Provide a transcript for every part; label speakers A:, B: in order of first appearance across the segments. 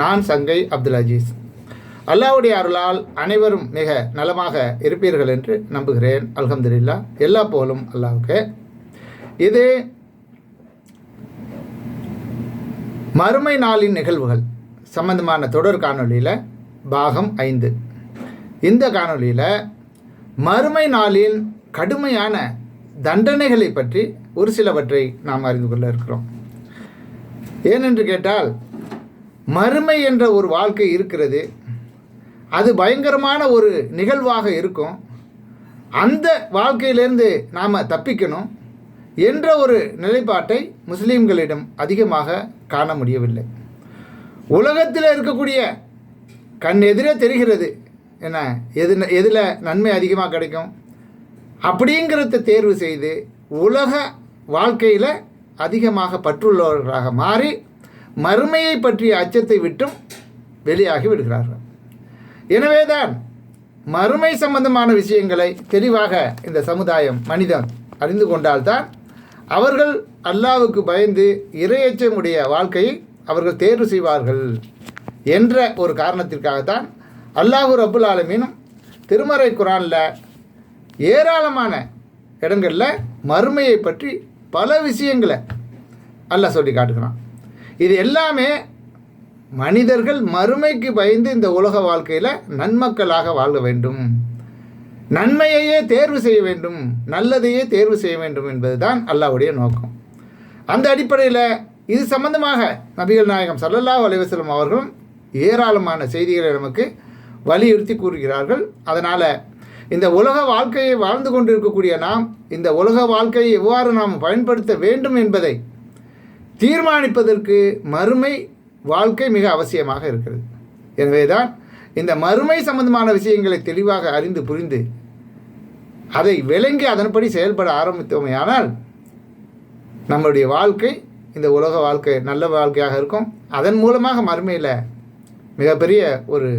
A: நான் சங்கை அப்துல் அஜீஸ். அல்லாவுடைய அருளால் அனைவரும் மிக நலமாக இருப்பீர்கள் என்று நம்புகிறேன். அல்ஹம்துலில்லா எல்லா போலும் அல்லாவுக்கு. இது மறுமை நாளின் நிகழ்வுகள். சம்பந்தமான தொடர் காணொலியில் பாகம் ஐந்து. இந்த காணொளியில் மறுமை நாளின் கடுமையான தண்டனைகளை பற்றி ஒரு சிலவற்றை நாம் அறிந்து கொள்ள இருக்கிறோம். ஏனென்று கேட்டால் மறுமை என்ற ஒரு வாழ்க்கை இருக்கிறது. அது பயங்கரமான ஒரு நிகழ்வாக இருக்கும். அந்த வாழ்க்கையிலேருந்து நாம் தப்பிக்கணும் என்ற ஒரு நிலைப்பாட்டை முஸ்லீம்களிடம் அதிகமாக காண முடியவில்லை. உலகத்தில் இருக்கக்கூடிய கண் எதிரே தெரிகிறது. என்ன? எது எதில் நன்மை அதிகமாக கிடைக்கும்? அப்படிங்கிறத தேர்வு செய்து உலக வாழ்க்கையில் அதிகமாக பற்றுள்ளவர்களாக மாறி மறுமையை பற்றிய அச்சத்தை விட்டும் வெளியாகி விடுகிறார்கள். எனவேதான் மறுமை சம்பந்தமான விஷயங்களை தெளிவாக இந்த சமுதாயம் மனிதன் அறிந்து கொண்டால்தான் அவர்கள் அல்லாவுக்கு பயந்து இரையச்சமுடைய வாழ்க்கையை அவர்கள் தேர்வு செய்வார்கள் என்ற ஒரு காரணத்திற்காகத்தான் அல்லாஹூ ரபுல் ஆலமீனும் திருமறை குரானில் ஏராளமான இடங்களில் மறுமையை பற்றி பல விஷயங்களை அல்லாஹ் சொல்லி காட்டுகிறான். இது எல்லாமே மனிதர்கள் மறுமைக்கு பயந்து இந்த உலக வாழ்க்கையில் நன்மக்களாக வாழ வேண்டும். நன்மையையே தேர்வு செய்ய வேண்டும். நல்லதையே தேர்வு செய்ய வேண்டும் என்பது தான் அல்லாவுடைய நோக்கம். அந்த அடிப்படையில் இது சம்பந்தமாக நபிகள் நாயகம் சல்லல்லா அலைவசலம் அவர்களும் ஏராளமான செய்திகளை நமக்கு வலியுறுத்தி கூறுகிறார்கள். அதனால் இந்த உலக வாழ்க்கையை வாழ்ந்து கொண்டிருக்கக்கூடிய நாம் இந்த உலக வாழ்க்கையை எவ்வாறு நாம் பயன்படுத்த வேண்டும் என்பதை தீர்மானிப்பதற்கு மறுமை வாழ்க்கை மிக அவசியமாக இருக்கிறது. எனவே தான் இந்த மறுமை சம்பந்தமான விஷயங்களை தெளிவாக அறிந்து புரிந்து அதை விளங்கி அதன்படி செயல்பட ஆரம்பித்தோமையானால் நம்மளுடைய வாழ்க்கை இந்த உலக வாழ்க்கை நல்ல வாழ்க்கையாக இருக்கும். அதன் மூலமாக மறுமையில் மிகப்பெரிய ஒரு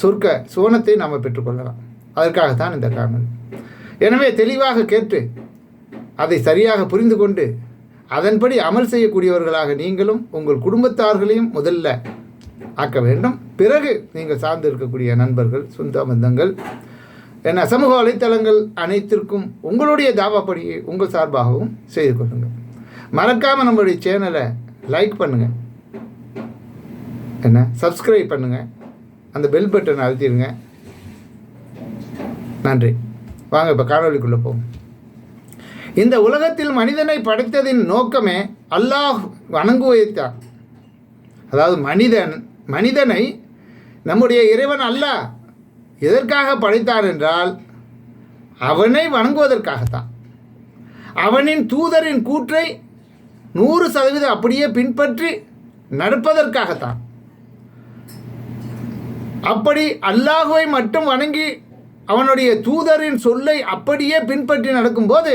A: சொர்க்க சுவனத்தை நாம் பெற்றுக்கொள்ளலாம். அதற்காகத்தான் இந்த காரணம். எனவே தெளிவாக கேட்டு அதை சரியாக புரிந்து கொண்டு அதன்படி அமல் செய்யக்கூடியவர்களாக நீங்களும் உங்கள் குடும்பத்தார்களையும் முதல்ல ஆக்க வேண்டும். பிறகு நீங்கள் சார்ந்து இருக்கக்கூடிய நண்பர்கள் சொந்த பந்தங்கள் என சமூக வலைத்தளங்கள் அனைத்திற்கும் உங்களுடைய தாவாப்படியை உங்கள் சார்பாகவும் செய்து கொள்ளுங்கள். மறக்காமல் நம்மளுடைய சேனலை லைக் பண்ணுங்கள் என்ன சப்ஸ்கிரைப் பண்ணுங்கள் அந்த பெல் பட்டனை அழுத்திடுங்க. நன்றி. வாங்க இப்போ காணொலிக்குள்ளே போவோம். இந்த உலகத்தில் மனிதனை படைத்ததின் நோக்கமே அல்லாஹ் வணங்குவதைத்தான் அதாவது மனிதன் மனிதனை நம்முடைய இறைவன் அல்லாஹ் எதற்காக படைத்தார் என்றால் அவனை வணங்குவதற்காகத்தான். அவனின் தூதரின் கூற்றை நூறு சதவீதம் அப்படியே பின்பற்றி நடப்பதற்காகத்தான். அப்படி அல்லாஹுவை மட்டும் வணங்கி அவனுடைய தூதரின் சொல்லை அப்படியே பின்பற்றி நடக்கும்போது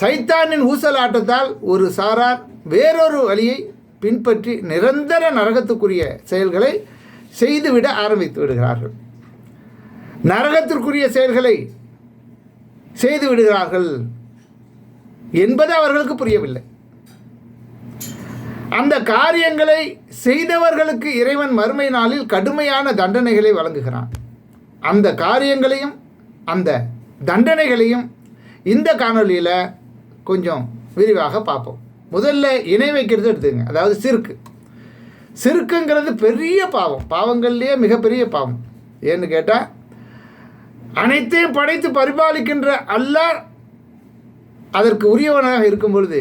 A: சைத்தானின் ஊசலாட்டத்தால் ஒரு சாரார் வேறொரு வழியை பின்பற்றி நிரந்தர நரகத்துக்குரிய செயல்களை செய்துவிட ஆரம்பித்து விடுகிறார்கள். நரகத்திற்குரிய செயல்களை செய்து விடுகிறார்கள் என்பது அவர்களுக்கு புரியவில்லை. அந்த காரியங்களை செய்தவர்களுக்கு இறைவன் மறுமை நாளில் கடுமையான தண்டனைகளை வழங்குகிறான். அந்த காரியங்களையும் அந்த தண்டனைகளையும் இந்த காணொலியில் கொஞ்சம் விரிவாக பார்ப்போம். முதல்ல இணை வைக்கிறது எடுத்துங்க அதாவது சிறுக்கு. சிறுக்குங்கிறது பெரிய பாவம். பாவங்கள்லேயே மிகப்பெரிய பாவம். ஏன்னு கேட்டால் அனைத்தையும் படைத்து பரிபாலிக்கின்ற அல்லாஹ் அதற்கு உரியவனாக இருக்கும் பொழுது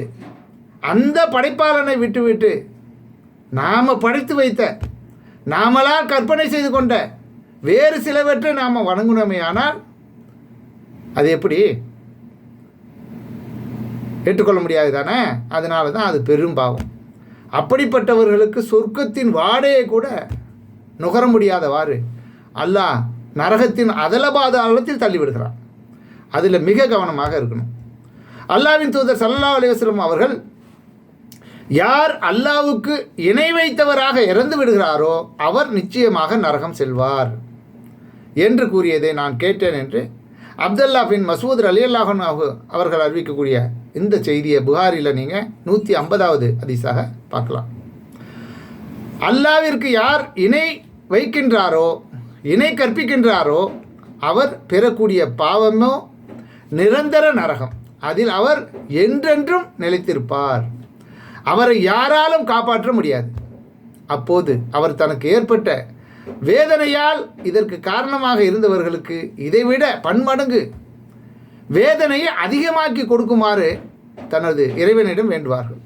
A: அந்த படைப்பாளனை விட்டுவிட்டு நாம் படைத்து வைத்த நாமளா கற்பனை செய்து கொண்ட வேறு சிலவற்றை நாம் வணங்கினோமே ஆனால் அது எப்படி? ஏற்றுக்கொள்ள முடியாது தானே அதனால தான் அது பெரும் பாவம். அப்படிப்பட்டவர்களுக்கு சொர்க்கத்தின் வாடையை கூட நுகர முடியாதவாறு அல்லாஹ் நரகத்தின் அதலபாத அளத்தில் தள்ளிவிடுகிறான். அதில் மிக கவனமாக இருக்கணும். அல்லாவின் தூதர் சல்லா அலைவாஸ்லம் அவர்கள் யார் அல்லாவுக்கு இணை வைத்தவராக இறந்து விடுகிறாரோ அவர் நிச்சயமாக நரகம் செல்வார் என்று கூறியதை நான் கேட்டேன் என்று அப்துல்லா பின் மசூத் அலி அல்லாஹன் அவர்கள் அறிவிக்கக்கூடிய இந்த செய்தியை புகாரில் நீங்கள் நூற்றி ஐம்பதாவது அதிசாக பார்க்கலாம். அல்லாவிற்கு யார் இணை வைக்கின்றாரோ இணை கற்பிக்கின்றாரோ அவர் பெறக்கூடிய பாவமோ நிரந்தர நரகம். அதில் அவர் என்றென்றும் நிலைத்திருப்பார். அவரை யாராலும் காப்பாற்ற முடியாது. அப்போது அவர் தனக்கு ஏற்பட்ட வேதனையால் இதற்கு காரணமாக இருந்தவர்களுக்கு இதைவிட பன்மடங்கு வேதனையை அதிகமாக்கி கொடுக்குமாறு தனது இறைவனிடம் வேண்டுவார்கள்.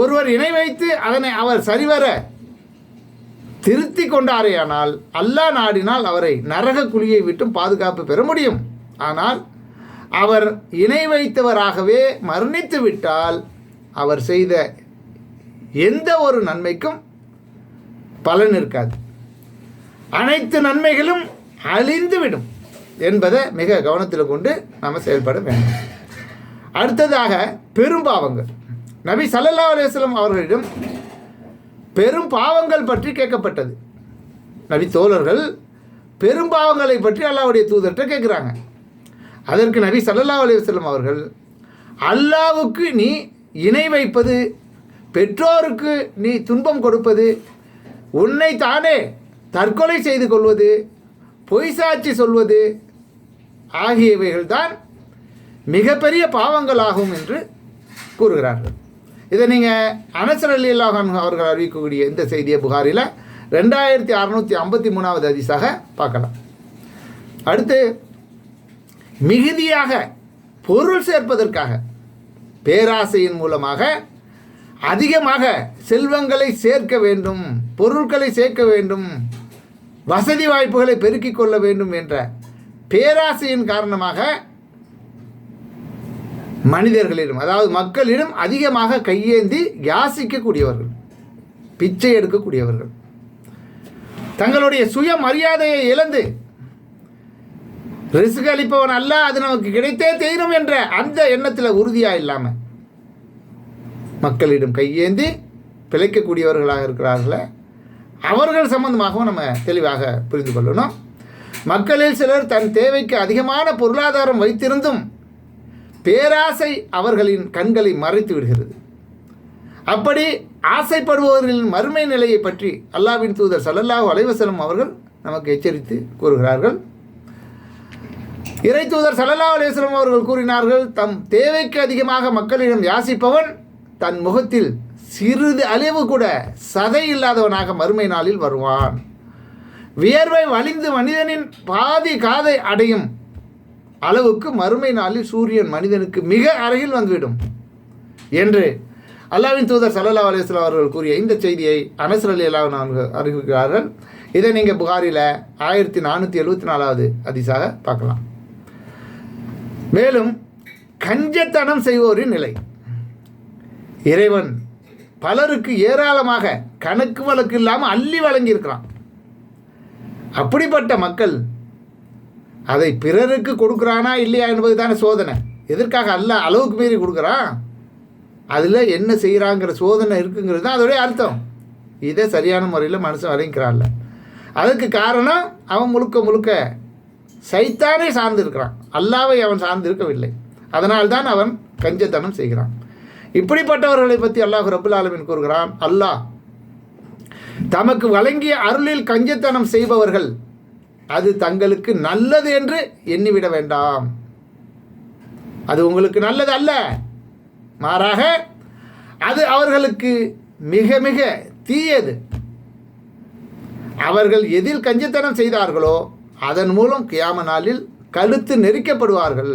A: ஒருவர் இணை வைத்து அதனை அவர் சரிவர திருத்தி கொண்டாரேயானால் அல்லாஹ் நாடினால் அவரை நரக குழியை விட்டும் பாதுகாப்பு பெற முடியும். ஆனால் அவர் இணை வைத்தவராகவே மரணித்து விட்டால் அவர் செய்த எந்த ஒரு நன்மைக்கும் பலன் இருக்காது. அனைத்து நன்மைகளும் அழிந்துவிடும் என்பதை மிக கவனத்தில் கொண்டு நாம் செயல்பட வேண்டும். அடுத்ததாக பெரும் பாவங்கள். நபி சல்லல்லா அலுவலம் அவர்களிடம் பெரும் பாவங்கள் பற்றி கேட்கப்பட்டது. நபி தோழர்கள் பெரும்பாவங்களை பற்றி அல்லாவுடைய தூதர்கிட்ட கேட்குறாங்க. அதற்கு நபி சல்லல்லா அலுவலம் அவர்கள் அல்லாவுக்கு நீ இணை வைப்பது பெற்றோருக்கு நீ துன்பம் கொடுப்பது உன்னை தானே தற்கொலை செய்து கொள்வது பொய் சாட்சி சொல்வது ஆகியவைகள்தான் மிகப்பெரிய பாவங்களாகும் என்று கூறுகிறார்கள். இதை நீங்கள் அனசர் அலி அல்லாஹான் அவர்கள் அறிவிக்கக்கூடிய இந்த செய்தியை புகாரில் ரெண்டாயிரத்தி அறநூற்றி ஐம்பத்தி மூணாவது அதிசாக பார்க்கலாம். அடுத்து மிகுதியாக பொருள் சேர்ப்பதற்காக பேராசையின் மூலமாக அதிகமாக செல்வங்களை சேர்க்க வேண்டும் பொருட்களை சேர்க்க வேண்டும் வசதி வாய்ப்புகளை பெருக்கிக் கொள்ள வேண்டும் என்ற பேராசையின் காரணமாக மனிதர்களிடம் அதாவது மக்களிடம் அதிகமாக கையேந்தி யாசிக்கக்கூடியவர்கள் பிச்சை எடுக்கக்கூடியவர்கள் தங்களுடைய சுய மரியாதையை இழந்து ரிஸ்க் அளிப்பவன் அல்ல அது நமக்கு கிடைத்தே தீரும் என்ற அந்த எண்ணத்தில் உறுதியாக இல்லாமல் மக்களிடம் கையேந்தி பிழைக்கக்கூடியவர்களாக இருக்கிறார்கள அவர்கள் சம்பந்தமாகவும் நம்ம தெளிவாக புரிந்து கொள்ளணும். மக்களில் சிலர் தன் தேவைக்கு அதிகமான பொருளாதாரம் வைத்திருந்தும் பேராசை அவர்களின் கண்களை மறைத்து விடுகிறது. அப்படி ஆசைப்படுபவர்களின் மறுமை நிலையை பற்றி அல்லாவின் தூதர் சல்லல்லாஹு அலைவசலம் அவர்கள் நமக்கு எச்சரித்து கூறுகிறார்கள். இறை தூதர் சல்லல்லா அலைவசலம் அவர்கள் கூறினார்கள் தம் தேவைக்கு அதிகமாக மக்களிடம் யாசிப்பவன் தன் முகத்தில் சிறிது அளவு கூட சதை இல்லாதவனாக மறுமை நாளில் வருவான். வியர்வை வலிந்து மனிதனின் பாதி காதை அடையும் அளவுக்கு மறுமை நாளில் சூரியன் மனிதனுக்கு மிக அருகில் வந்துவிடும். என்று அல்லாவின் தூதர் சல்லா அலிஸ்லாம் அவர்கள் கூறிய இந்த செய்தியை அனசர் அலி அல்லா அறிவிக்கிறார்கள். இதை நீங்கள் புகாரில் ஆயிரத்தி நானூற்றி எழுபத்தி நாலாவது அதிசாக பார்க்கலாம். மேலும் கஞ்சத்தனம் செய்வோரின் நிலை. இறைவன் பலருக்கு ஏராளமாக கணக்கு வழக்கு இல்லாமல் அள்ளி வழங்கியிருக்கிறான். அப்படிப்பட்ட மக்கள் அதை பிறருக்கு கொடுக்குறானா இல்லையா என்பது தானே சோதனை. எதற்காக அல்ல அளவுக்கு மீறி கொடுக்குறான்? அதில் என்ன செய்கிறாங்கிற சோதனை இருக்குங்கிறது தான் அதோடைய அர்த்தம். இதை சரியான முறையில் மனுஷன் வரைங்கிறான்ல அதுக்கு காரணம் அவன் முழுக்க முழுக்க சைத்தானே சார்ந்து இருக்கிறான் அல்லாவை அவன் சார்ந்து இருக்கவில்லை அதனால்தான் அவன் கஞ்சத்தனம் செய்கிறான். இப்படிப்பட்டவர்களை பற்றி அல்லாஹ் ரபுல் ஆலமின் கூறுகிறான் அல்லாஹ் தமக்கு வழங்கிய அருளில் கஞ்சத்தனம் செய்பவர்கள் அது தங்களுக்கு நல்லது என்று எண்ணிவிட வேண்டாம். அது உங்களுக்கு நல்லது அல்ல. மாறாக அது அவர்களுக்கு மிக மிக தீயது. அவர்கள் எதில் கஞ்சத்தனம் செய்தார்களோ அதன் மூலம் கியாம நாளில் கழுத்து நெரிக்கப்படுவார்கள்.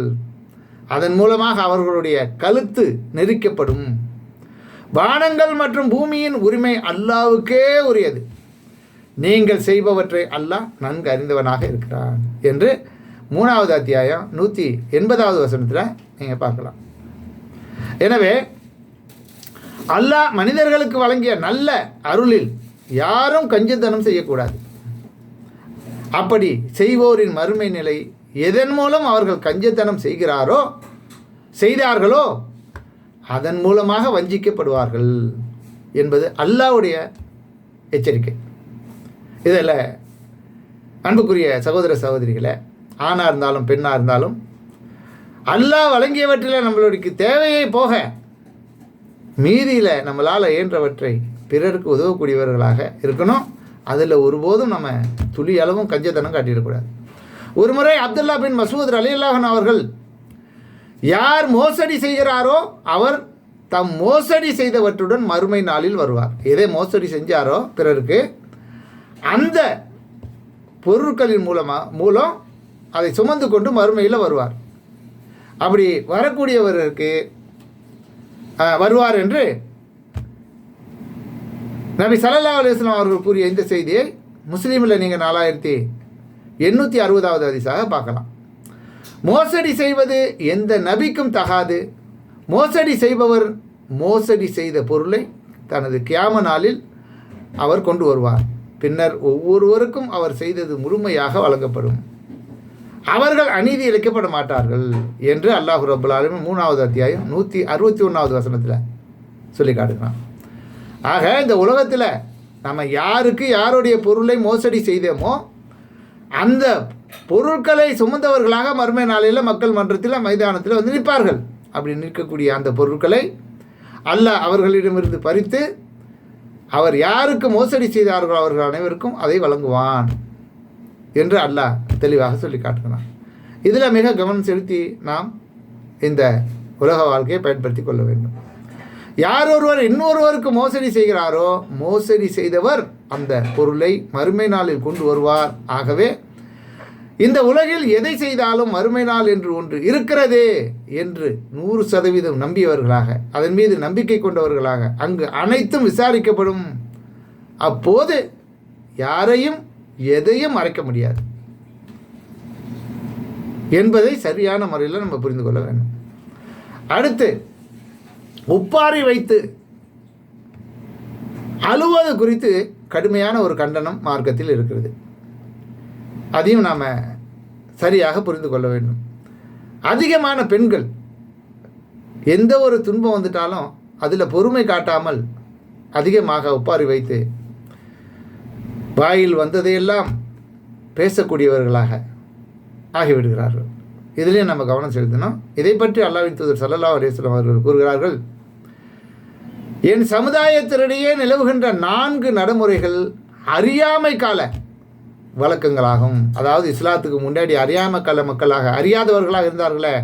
A: அதன் மூலமாக அவர்களுடைய கழுத்து நெரிக்கப்படும். வானங்கள் மற்றும் பூமியின் உரிமை அல்லாவுக்கே உரியது. நீங்கள் செய்பவற்றை அல்லாஹ் நன்கு அறிந்தவனாக இருக்கிறான். என்று மூணாவது அத்தியாயம் நூற்றி எண்பதாவது வசனத்தில் நீங்கள் பார்க்கலாம். எனவே அல்லாஹ் மனிதர்களுக்கு வழங்கிய நல்ல அருளில் யாரும் கஞ்சத்தனம் செய்யக்கூடாது. அப்படி செய்வோரின் மறுமை நிலை எதன் மூலம் அவர்கள் கஞ்சத்தனம் செய்கிறாரோ செய்தார்களோ அதன் மூலமாக வஞ்சிக்கப்படுவார்கள் என்பது அல்லாஹ்வுடைய எச்சரிக்கை. இதில் அன்புக்குரிய சகோதர சகோதரிகளை ஆணாக இருந்தாலும் பெண்ணாக இருந்தாலும் அல்லாஹ் வழங்கியவற்றில் நம்மளுடைய தேவையை போக மீதியில் நம்மளால் இயன்றவற்றை பிறருக்கு உதவக்கூடியவர்களாக இருக்கணும். அதில் ஒருபோதும் நம்ம துளி அளவும் கஞ்சத்தனம் காட்டிடக்கூடாது. ஒரு முறை அப்துல்லா பின் மசூத் அலி அல்லாஹன் அவர்கள் யார் மோசடி செய்கிறாரோ அவர் தம் மோசடி செய்தவற்றுடன் மறுமை நாளில் வருவார். எதை மோசடி செஞ்சாரோ பிறருக்கு அந்த பொருட்களின் மூலமாக மூலம் அதை சுமந்து கொண்டு மறுமையில் வருவார். அப்படி வரக்கூடியவருக்கு வருவார் என்று நபி சல்லா அலுவலாம் அவர்கள் கூறிய இந்த செய்தியை முஸ்லீமில் நீங்கள் நாலாயிரத்தி எண்ணூற்றி அறுபதாவது அதிசாக பார்க்கலாம். மோசடி செய்வது எந்த நபிக்கும் தகாது. மோசடி செய்பவர் மோசடி செய்த பொருளை தனது கியாம நாளில் அவர் கொண்டு வருவார். பின்னர் ஒவ்வொருவருக்கும் அவர் செய்தது முழுமையாக வழங்கப்படும். அவர்கள் அநீதி இழைக்கப்பட மாட்டார்கள் என்று அல்லாஹு ரபுல் மூணாவது அத்தியாயம் நூற்றி அறுபத்தி ஒன்றாவது வசனத்தில் சொல்லி காட்டுகிறான். ஆக இந்த உலகத்தில் நம்ம யாருக்கு யாருடைய பொருளை மோசடி செய்தோமோ அந்த பொருட்களை சுமந்தவர்களாக மறுமை நாளையில் மக்கள் மன்றத்தில் மைதானத்தில் வந்து நிற்பார்கள். அப்படி நிற்கக்கூடிய அந்த பொருட்களை அல்லாஹ் அவர்களிடமிருந்து பறித்து அவர் யாருக்கு மோசடி செய்தார்களோ அவர்கள் அனைவருக்கும் அதை வழங்குவான் என்று அல்லாஹ் தெளிவாக சொல்லி காட்டுகிறான். இதில் மிக கவனம் செலுத்தி நாம் இந்த உலக வாழ்க்கையை பயன்படுத்தி கொள்ள வேண்டும். யார் ஒருவர் இன்னொருவருக்கு மோசடி செய்கிறாரோ மோசடி செய்தவர் அந்த பொருளை மறுமை நாளில் கொண்டு வருவார். ஆகவே இந்த உலகில் எதை செய்தாலும் மறுமை நாள் என்று ஒன்று இருக்கிறதே என்று நூறு சதவீதம் நம்பியவர்களாக அதன் மீது நம்பிக்கை கொண்டவர்களாக அங்கு அனைத்தும் விசாரிக்கப்படும். அப்போது யாரையும் எதையும் மறைக்க முடியாது. என்பதை சரியான முறையில் நம்ம புரிந்து கொள்ள வேண்டும். அடுத்து உப்பாரி வைத்து அழுவது குறித்து கடுமையான ஒரு கண்டனம் மார்க்கத்தில் இருக்கிறது. அதையும் நாம் சரியாக புரிந்து கொள்ள வேண்டும். அதிகமான பெண்கள் எந்த ஒரு துன்பம் வந்துட்டாலும் அதில் பொறுமை காட்டாமல் அதிகமாக ஒப்பாரி வைத்து வாயில் வந்ததையெல்லாம் பேசக்கூடியவர்களாக ஆகிவிடுகிறார்கள். இதிலையும் நம்ம கவனம் செலுத்தணும். இதை பற்றி அல்லாவின் தூதர் சல்லல்லா அலிஸ்லாம் அவர்கள் கூறுகிறார்கள். என் சமுதாயத்தினிடையே நிலவுகின்ற நான்கு நடைமுறைகள் அறியாமை கால வழக்கங்களாகும். அதாவது இஸ்லாத்துக்கு முன்னாடி அறியாமை கால மக்களாக அறியாதவர்களாக இருந்தார்களே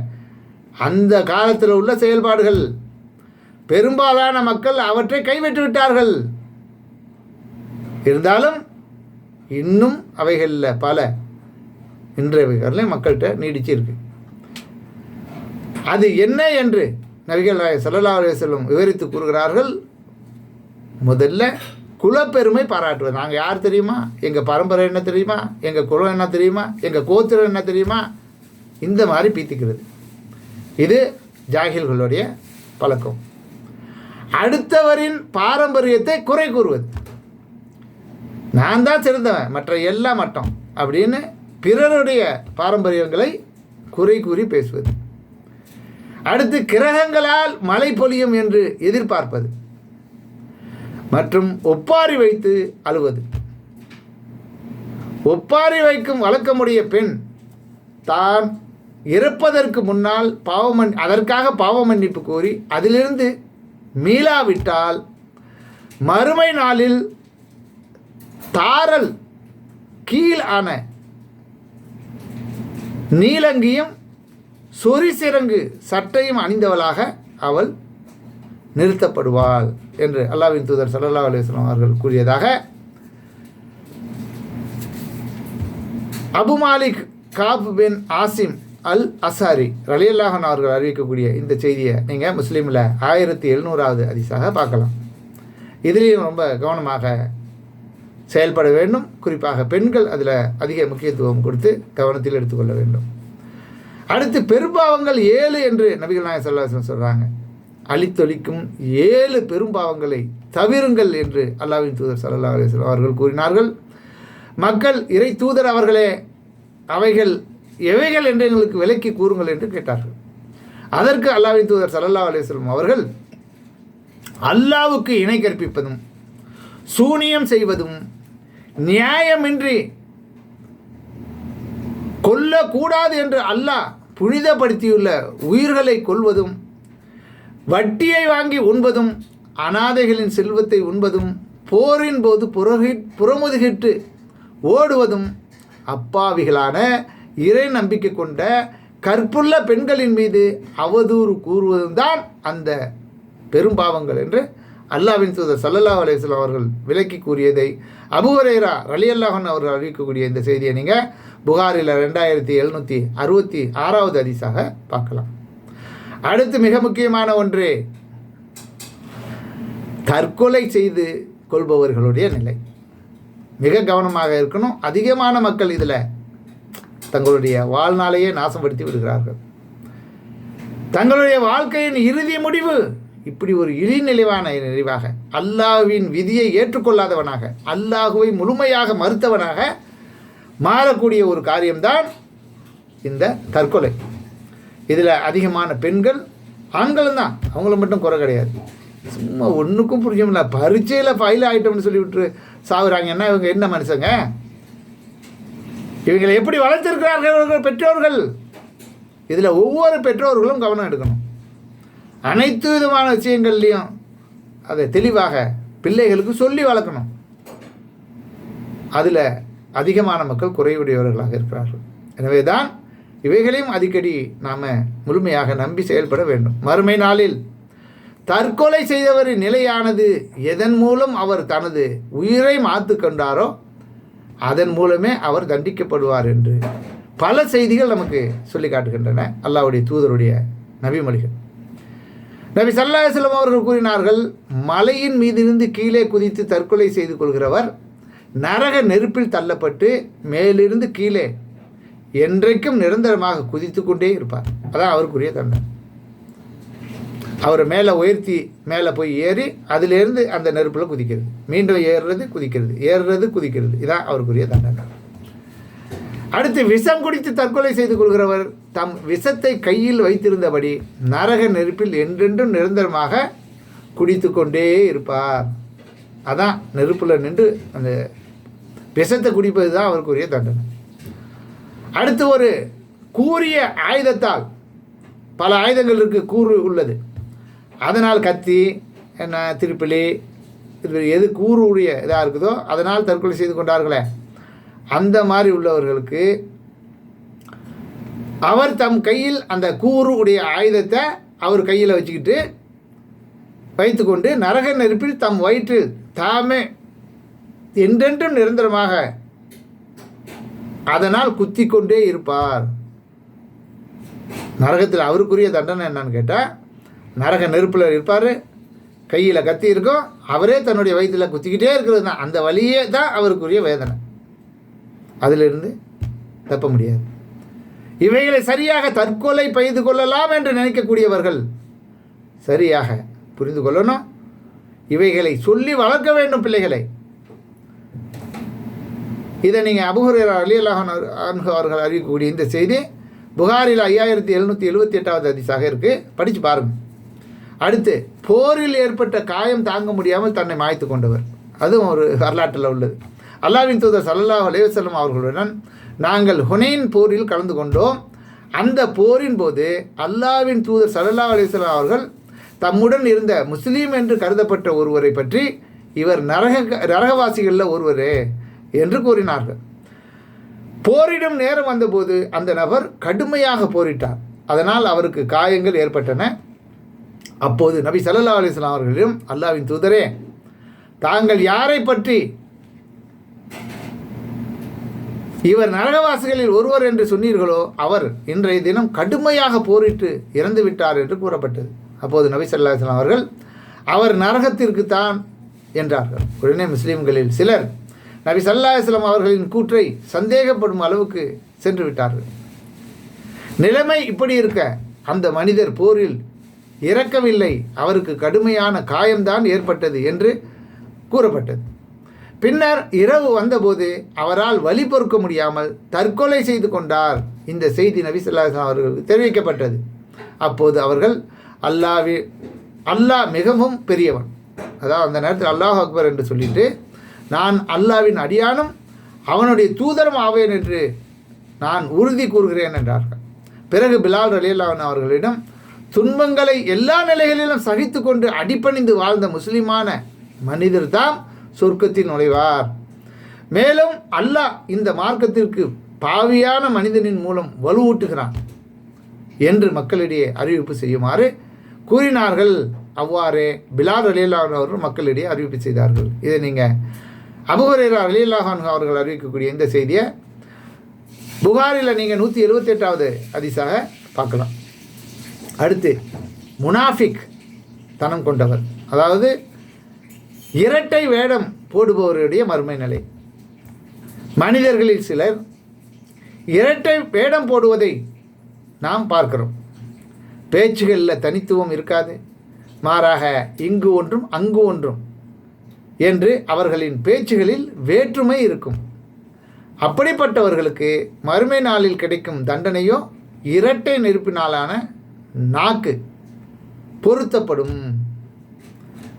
A: அந்த காலத்தில் உள்ள செயல்பாடுகள் பெரும்பாலான மக்கள் அவற்றை கைவிட்டு விட்டார்கள். இருந்தாலும் இன்னும் அவைகளில் பல இன்றைய மக்கள்கிட்ட நீடிச்சு இருக்கு. அது என்ன என்று நபிகள் நாயகம் ஸல்லல்லாஹு அலைஹி விவரித்து கூறுகிறார்கள் முதல்ல குலப்பெருமை பாராட்டுவது. நாங்கள் யார் தெரியுமா? எங்கள் பரம்பரை என்ன தெரியுமா? எங்கள் குலம் என்ன தெரியுமா? எங்கள் கோத்திரம் என்ன தெரியுமா? இந்த மாதிரி பீத்திக்கிறது. இது ஜாகில்களுடைய பழக்கம். அடுத்தவரின் பாரம்பரியத்தை குறை கூறுவது. நான் தான் சிறந்தவன் மற்ற எல்லாம் மட்டம் அப்படின்னு பிறருடைய பாரம்பரியங்களை குறை கூறி பேசுவது. அடுத்து கிரகங்களால் மழை பொழியும் என்று எதிர்பார்ப்பது மற்றும் ஒப்பாரி வைத்து அழுவது. ஒப்பாரி வைக்கும் வழக்கமுடைய பெண் தான் இறப்பதற்கு முன்னால் பாவமன் அதற்காக பாவ மன்னிப்பு கோரி அதிலிருந்து மீளாவிட்டால் மறுமை நாளில் தாரல் கீழ் ஆன நீலங்கியும் சொரிசிறங்கு சட்டையும் அணிந்தவளாக அவள் நிறுத்தப்படுவாள் என்று அல்லாவின் தூதர் சல்லா அலுவலாம் அவர்கள் கூறியதாக Abu Malik Kab bin Asim al Ashari ரலியல்லாஹன் அவர்கள் அறிவிக்கக்கூடிய இந்த செய்தியை நீங்கள் முஸ்லீமில் ஆயிரத்தி எழுநூறாவது அதிசாக பார்க்கலாம். இதுலேயும் ரொம்ப கவனமாக செயல்பட வேண்டும். குறிப்பாக பெண்கள் அதில் அதிக முக்கியத்துவம் கொடுத்து கவனத்தில் எடுத்துக்கொள்ள வேண்டும். அடுத்து பெரும்பாவங்கள் ஏழு என்று நபிகள் நாயகம் ஸல்லல்லாஹு சொல்கிறாங்க அழித்தொழிக்கும் ஏழு பெரும்பாவங்களை தவிருங்கள் என்று அல்லாவின் தூதர் சல்லா அலிஸ்லாம் அவர்கள் கூறினார்கள். மக்கள் இறை தூதர் அவர்களே அவைகள் எவைகள் என்று எங்களுக்கு விலக்கி கூறுங்கள் என்று கேட்டார்கள். அதற்கு அல்லாவின் தூதர் சல்லா அலிஸ்லாம் அவர்கள் அல்லாவுக்கு இணை கற்பிப்பதும் சூனியம் செய்வதும் நியாயமின்றி கொல்லக்கூடாது என்று அல்லாஹ் புனிதப்படுத்தியுள்ள உயிர்களை கொல்வதும் வட்டியை வாங்கி உண்பதும் அனாதைகளின் செல்வத்தை உண்பதும் போரின் போது புறகி புறமுதுகிட்டு ஓடுவதும் அப்பாவிகளான இறை நம்பிக்கை கொண்ட கற்புள்ள பெண்களின் மீது அவதூறு கூறுவதும் தான் அந்த பெரும்பாவங்கள் என்று அல்லாவின் தூதர் சல்லல்லா அலிஸ்லாம் அவர்கள் விலக்கி கூறியதை அபுவரேரா ரலி அல்லாஹன் அவர்கள் அறிவிக்கக்கூடிய இந்த செய்தியை நீங்கள் புகாரில் ரெண்டாயிரத்தி எழுநூற்றி அறுபத்தி ஆறாவது அதிசாக பார்க்கலாம். அடுத்து மிக முக்கியமான ஒன்று தற்கொலை செய்து கொள்பவர்களுடைய நிலை. மிக கவனமாக இருக்கணும். அதிகமான மக்கள் இதில் தங்களுடைய வாழ்நாளையே நாசப்படுத்தி விடுகிறார்கள். தங்களுடைய வாழ்க்கையின் இறுதி முடிவு இப்படி ஒரு இழிநிலைவான நிறைவாக அல்லாஹ்வின் விதியை ஏற்றுக்கொள்ளாதவனாக அல்லாஹுவை முழுமையாக மறுத்தவனாக மாறக்கூடிய ஒரு காரியம்தான் இந்த தற்கொலை. இதில் அதிகமான பெண்கள் ஆண்களும் தான். அவங்கள மட்டும் குறை கிடையாது. சும்மா ஒன்றுக்கும் புரிஞ்சமில்ல பரீட்சையில் ஃபைல் ஆகிட்டோம்னு சொல்லிவிட்டு சாகுறாங்கன்னா இவங்க? என்ன மனுஷங்க? இவங்களை எப்படி வளர்த்திருக்கிறார்கள் இவர்கள் பெற்றோர்கள்? இதில் ஒவ்வொரு பெற்றோர்களும் கவனம் எடுக்கணும். அனைத்து விதமான விஷயங்கள்லையும் அதை தெளிவாக பிள்ளைகளுக்கு சொல்லி வளர்க்கணும். அதில் அதிகமான மக்கள் குறைவுடையவர்களாக இருக்கிறார்கள். எனவே தான் இவைகளையும் அடிக்கடி நாம் முழுமையாக நம்பி செயல்பட வேண்டும். மறுமை நாளில் தற்கொலை செய்தவரின் நிலையானது எதன் மூலம் அவர் தனது உயிரை மாத்து கொண்டாரோ அதன் மூலமே அவர் தண்டிக்கப்படுவார் என்று பல செய்திகள் நமக்கு சொல்லி காட்டுகின்றன. அல்லாவுடைய தூதருடைய நபிமொழிகள். நபி சல்லாஹலம் அவர்கள் கூறினார்கள் மலையின் மீதிருந்து கீழே குதித்து தற்கொலை செய்து கொள்கிறவர் நரக நெருப்பில் தள்ளப்பட்டு மேலிருந்து கீழே என்றைக்கும் நிரந்தரமாக குதித்து கொண்டே இருப்பார். அதான் அவருக்குரிய தண்டனை அவர் மேலே உயர்த்தி மேலே போய் ஏறி அதிலிருந்து அந்த நெருப்பில் குதிக்கிறது. மீண்டும் ஏறுறது குதிக்கிறது. ஏறுறது குதிக்கிறது. இதான் அவருக்குரிய தண்டனை அடுத்து விஷம் குடித்து தற்கொலை செய்து கொள்கிறவர் தம் விஷத்தை கையில் வைத்திருந்தபடி நரக நெருப்பில் என்றென்றும் நிரந்தரமாக குடித்து கொண்டே இருப்பார். அதான் நெருப்பில் நின்று அந்த விஷத்தை குடிப்பது தான் அவருக்குரிய தண்டனை. அடுத்து ஒரு கூறிய ஆயுதத்தால் பல ஆயுதங்களுக்கு கூறு உள்ளது. அதனால் கத்தி என்ன திருப்பிலி எது கூறு உடைய இதாக இருக்குதோ அதனால் தற்கொலை செய்து கொண்டார்களே. அந்த மாதிரி உள்ளவர்களுக்கு அவர் தம் கையில் அந்த கூறு உடைய ஆயுதத்தை அவர் கையில் வச்சுக்கிட்டு வைத்துக்கொண்டு நரக நெருப்பில் தம் வயிற்றில் தாமே என்றென்றும் நிரந்தரமாக அதனால் குத்தி கொண்டே இருப்பார். நரகத்தில் அவருக்குரிய தண்டனை என்னன்னு கேட்டால் நரக நெருப்பில் இருப்பார் கையில் கத்தி இருக்கும் அவரே தன்னுடைய வயிற்றில் குத்திக்கிட்டே இருக்கிறது தான் அந்த வழியே தான் அவருக்குரிய வேதனை. அதிலிருந்து தப்ப முடியாது. இவைகளை சரியாக தற்கொலை பெய்து கொள்ளலாம் என்று நினைக்கக்கூடியவர்கள் சரியாக புரிந்து கொள்ளணும். இவைகளை சொல்லி வளர்க்க வேண்டும் பிள்ளைகளை. இதை நீங்கள் அபுஹுரேரா அலி அல்லாஹன் அவர்கள் அறிவிக்கக்கூடிய இந்த செய்தி புகாரில் ஐயாயிரத்தி எழுநூற்றி எழுபத்தி எட்டாவது அதிசாக இருக்குது படித்து பாருங்கள் அடுத்து போரில் ஏற்பட்ட காயம் தாங்க முடியாமல் தன்னை மாய்த்து கொண்டவர். அதுவும் ஒரு வரலாற்றில் உள்ளது. அல்லாவின் தூதர் சல்லா அலேவசல்லம் அவர்களுடன் நாங்கள் ஹுனைன் போரில் கலந்து கொண்டோம். அந்த போரின் போது அல்லாவின் தூதர் சல்லா அலைவசல்லம் அவர்கள் தம்முடன் இருந்த முஸ்லீம் என்று கருதப்பட்ட ஒருவரை பற்றி இவர் நரக நரகவாசிகளில் ஒருவரே என்று கூறினார்கள். போரிடும் நேரம் வந்தபோது அந்த நபர் கடுமையாக போரிட்டார். அதனால் அவருக்கு காயங்கள் ஏற்பட்டன. அப்போது நபி சல்லா அலிஸ்லாம் அவர்களிடம் அல்லாவின் தூதரே தாங்கள் யாரை பற்றி இவர் நரகவாசிகளில் ஒருவர் என்று சொன்னீர்களோ அவர் இன்றைய தினம் கடுமையாக போரிட்டு இறந்து விட்டார் என்று கூறப்பட்டது. அப்போது நபி சல்லா அவர்கள் அவர் நரகத்திற்கு தான் என்றார்கள். உடனே முஸ்லீம்களில் சிலர் நபி சல்லா இஸ்லாம் அவர்களின் கூற்றை சந்தேகப்படும் அளவுக்கு சென்று விட்டார்கள். நிலைமை இப்படி இருக்க அந்த மனிதர் போரில் இறக்கவில்லை. அவருக்கு கடுமையான காயம்தான் ஏற்பட்டது என்று கூறப்பட்டது. பின்னர் இரவு வந்தபோது அவரால் வலி பொறுக்க முடியாமல் தற்கொலை செய்து கொண்டார். இந்த செய்தி நபி அவர்களுக்கு தெரிவிக்கப்பட்டது. அப்போது அவர்கள் அல்லாவி அல்லாஹ் மிகவும் பெரியவன். அதாவது அந்த நேரத்தில் அல்லாஹ் அக்பர் என்று சொல்லிட்டு நான் அல்லாவின் அடியானும் அவனுடைய தூதரும் ஆவேன் என்று நான் உறுதி கூறுகிறேன் என்றார்கள். பிறகு பிலால் ரலியல்லாஹன் அவர்களிடம் துன்பங்களை எல்லா நிலைகளிலும் சகித்து கொண்டு அடிப்பணிந்து வாழ்ந்த முஸ்லிமான மனிதர்தான் சொர்க்கத்தில் நுழைவார். மேலும் அல்லாஹ் இந்த மார்க்கத்திற்கு பாவியான மனிதனின் மூலம் வலுவூட்டுகிறான் என்று மக்களிடையே அறிவிப்பு செய்யுமாறு கூறினார்கள். அவ்வாறே பிலால் அலியல்லாஹன் அவர்கள் மக்களிடையே அறிவிப்பு செய்தார்கள். இதை நீங்கள் அபுஹரேரா அலியல்லாஹான் அவர்கள் அறிவிக்கக்கூடிய இந்த செய்தியை புகாரில் நீங்கள் நூற்றி எழுபத்தெட்டாவது அதிசாக பார்க்கலாம். அடுத்து முனாஃபிக் தனம் கொண்டவர். அதாவது இரட்டை வேடம் போடுபவருடைய மறுமை நிலை. மனிதர்களில் சிலர் இரட்டை வேடம் போடுவதை நாம் பார்க்கிறோம். பேச்சுகளில் தனித்துவம் இருக்காது. மாறாக இங்கு ஒன்றும் அங்கு ஒன்றும் என்று அவர்களின் பேச்சுகளில் வேற்றுமை இருக்கும். அப்படிப்பட்டவர்களுக்கு மறுமை நாளில் கிடைக்கும் தண்டனையோ இரட்டை நெருப்பினாலான நாக்கு பொருத்தப்படும்.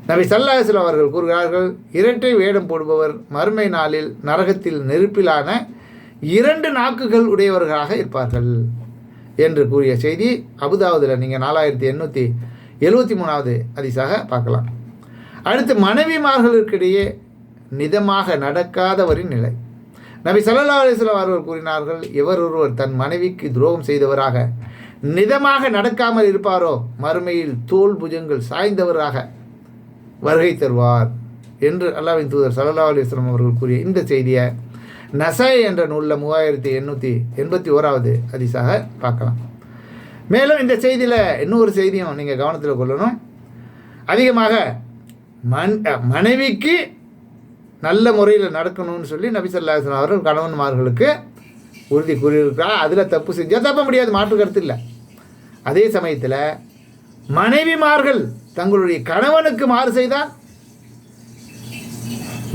A: நபி சல்லாஹல் அவர்கள் கூறுகிறார்கள் இரட்டை வேடம் போடுபவர் மறுமை நாளில் நரகத்தில் நெருப்பிலான இரண்டு நாக்குகள் உடையவர்களாக இருப்பார்கள் என்று கூறிய செய்தி அபுதாவதில் நீங்கள் நாலாயிரத்தி எண்ணூற்றி எழுபத்தி மூணாவது அதிசாக பார்க்கலாம். அடுத்து மனைவிமார்களுக்கிடையே நிதமாக நடக்காதவரின் நிலை. நபி சல்லா அலிஸ்லாம் அவர்கள் கூறினார்கள் எவர் ஒருவர் தன் மனைவிக்கு துரோகம் செய்தவராக நிதமாக நடக்காமல் இருப்பாரோ மறுமையில் தோல் புஜங்கள் சாய்ந்தவராக வருகை தருவார் என்று அல்லாவின் தூதர் சல்லா அலிஸ்லாம் அவர்கள் கூறிய இந்த செய்தியை நசை என்ற நூலில் மூவாயிரத்தி எண்ணூற்றி எண்பத்தி ஓராவது அதிசாக பார்க்கலாம். மேலும் இந்த செய்தியில் இன்னொரு செய்தியும் நீங்கள் கவனத்தில் கொள்ளணும். அதிகமாக மன் மனைவிக்கு நல்ல முறையில் நடக்கணும்னு சொல்லி நபிசல்லாஸ்லாம் அவர்கள் கணவன்மார்களுக்கு உறுதி கூறியிருக்கிறார். அதில் தப்பு செஞ்சால் தப்ப முடியாது மாற்று கருத்து இல்லை. அதே சமயத்தில் மனைவிமார்கள் தங்களுடைய கணவனுக்கு மாறு செய்தால்?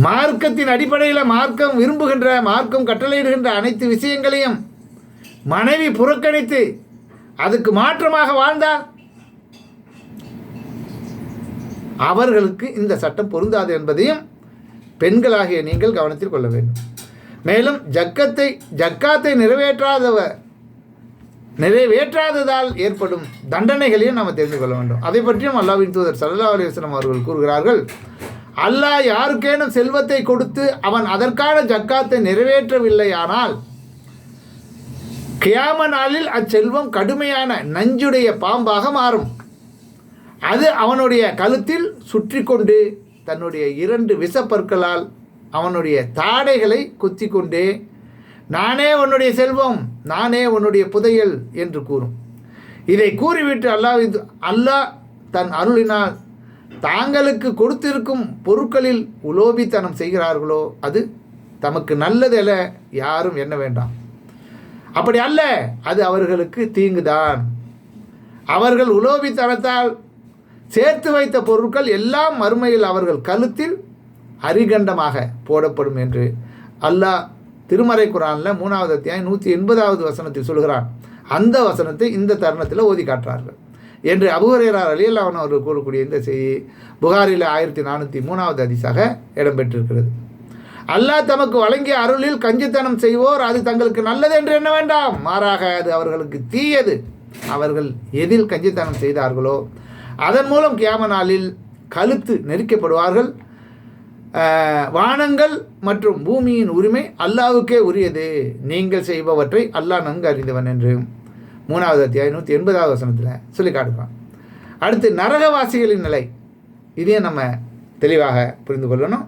A: மார்க்கத்தின் அடிப்படையில் மார்க்கம் விரும்புகின்ற மார்க்கம் கட்டளையிடுகின்ற அனைத்து விஷயங்களையும் மனைவி புறக்கணித்து அதுக்கு மாற்றமாக வாழ்ந்தால்? அவர்களுக்கு இந்த சட்டம் பொருந்தாது என்பதையும் பெண்களாகிய நீங்கள் கவனத்தில் கொள்ள வேண்டும். மேலும் ஜக்கத்தை ஜக்காத்தை நிறைவேற்றாதவர் நிறைவேற்றாததால் ஏற்படும் தண்டனைகளையும் நாம் தெரிந்து கொள்ள வேண்டும். அதை பற்றியும் அல்லாவின் தூதர் சல்லா அலிஸ்லாம் அவர்கள் கூறுகிறார்கள். அல்லாஹ் யாருக்கேனும் செல்வத்தை கொடுத்து அவன் அதற்கான ஜக்காத்தை நிறைவேற்றவில்லையானால் கியாம நாளில் அச்செல்வம் கடுமையான நஞ்சுடைய பாம்பாக மாறும். அது அவனுடைய கழுத்தில் சுற்றி கொண்டு தன்னுடைய இரண்டு விஷப்பற்களால் அவனுடைய தாடைகளை குத்தி கொண்டே நானே உன்னுடைய செல்வம் நானே உன்னுடைய புதையல் என்று கூறும். இதை கூறிவிட்டு அல்லாஹ் அல்லாஹ் தன் அருளினால் தாங்களுக்கு கொடுத்திருக்கும் பொருட்களில் உலோபித்தனம் செய்கிறார்களோ அது தமக்கு நல்லதெல யாரும் எண்ண வேண்டாம். அப்படி அல்ல அது அவர்களுக்கு தீங்குதான். அவர்கள் உலோபித்தனத்தால் சேர்த்து வைத்த பொருட்கள் எல்லாம் மறுமையில் அவர்கள் கழுத்தில் அரிகண்டமாக போடப்படும் என்று அல்லாஹ் திருமறை குரானில் மூணாவது அத்தியாயம் நூற்றி எண்பதாவது வசனத்தில் சொல்கிறான். அந்த வசனத்தை இந்த தருணத்தில் ஓதி காட்டுறார்கள். என்று அபுஹரேரார் அலியல்லாவன் அவர்கள் கூறக்கூடிய இந்த செய்தி புகாரில் ஆயிரத்தி நானூற்றி மூணாவது அதிசாக இடம்பெற்றிருக்கிறது. அல்லாஹ் தமக்கு வழங்கிய அருளில் கஞ்சித்தனம் செய்வோர் அது தங்களுக்கு நல்லது என்று எண்ண வேண்டாம். மாறாக அது அவர்களுக்கு தீயது. அவர்கள் எதில் கஞ்சித்தனம் செய்தார்களோ அதன் மூலம் கியாம நாளில் கழுத்து நெரிக்கப்படுவார்கள். வானங்கள் மற்றும் பூமியின் உரிமை அல்லாவுக்கே உரியது. நீங்கள் செய்பவற்றை அல்லாஹ் நன்கு அறிந்தவன் என்று. மூணாவது அத்தியாயம் நூற்றி எண்பதாவது வசனத்தில் சொல்லி காட்டுறான். அடுத்து நரகவாசிகளின் நிலை. இதையும் நம்ம தெளிவாக புரிந்து கொள்ளணும்.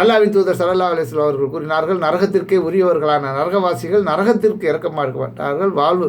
A: அல்லாவின் தூதர் சல்லா அலிஸ்லாம் அவர்கள் கூறினார்கள் நரகத்திற்கே உரியவர்களான நரகவாசிகள் நரகத்திற்கு இறக்க மாட்டார்கள் வாழ்வு